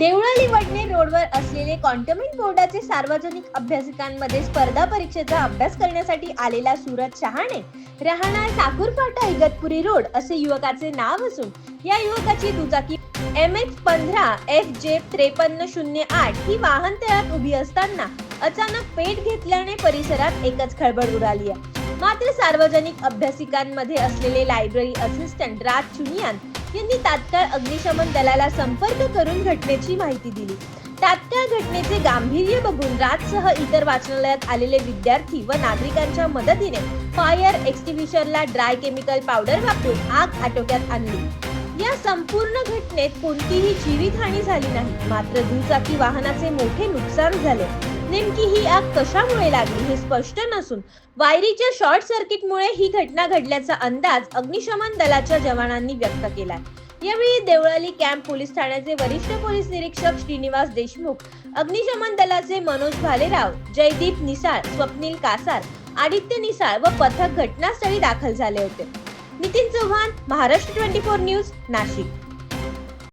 देवळाली वडणे रोडवर असलेले कॉन्टमेंट बोर्डाचे सार्वजनिक अभ्यासिकांमध्ये स्पर्धा परीक्षेचा अभ्यास करण्यासाठी आलेला सुरत शहाणे राहणार ठाकूरफाटा इगतपुरी रोड असे युवकाचे नाव असून या युवकाची दुचाकी एम एच पंधरा एफ जे त्रेपन्न शून्य आठ ही वाहन तळात उभी असताना अचानक पेट घेतल्याने परिसरात एकच खळबळ उडाली आहे. मात्र सार्वजनिक अभ्यासिकांमध्ये असलेले लायब्ररी असिस्टंट राज चुनियान यांनी तात्काळ अग्निशमन दलाला संपर्क करून घटनेची माहिती दिली. तात्काळ घटनेचे गांभीर्य बघून राजसह इतर वाचनालयात आलेले विद्यार्थी व नागरिकांच्या मदतीने फायर एक्स्टिबिशनला ड्राय केमिकल पावडर वापरून आग आटोक्यात आणली. या संपूर्ण घटनेत कोणतीही जीवितहानी झाली नाही. मात्र दुचाकी वाहनाचे मोठे नुकसान झाले. नेमकी ही आग कशामुळे लागली हे स्पष्ट नसून वायरीच्या शॉर्ट सर्किटमुळे ही घटना घडल्याचा अंदाज अग्निशमन दलाच्या जवानांनी व्यक्त केला यावेळी देवळाली कॅम्प पोलीस ठाण्याचे वरिष्ठ पोलीस निरीक्षक श्रीनिवास देशमुख अग्निशमन दलाचे मनोज भालेराव जयदीप निसाळ स्वप्नील कासार आदित्य निसाळ व पथक घटनास्थळी दाखल झाले होते. Nitin Chavan Maharashtra twenty four news Nashik.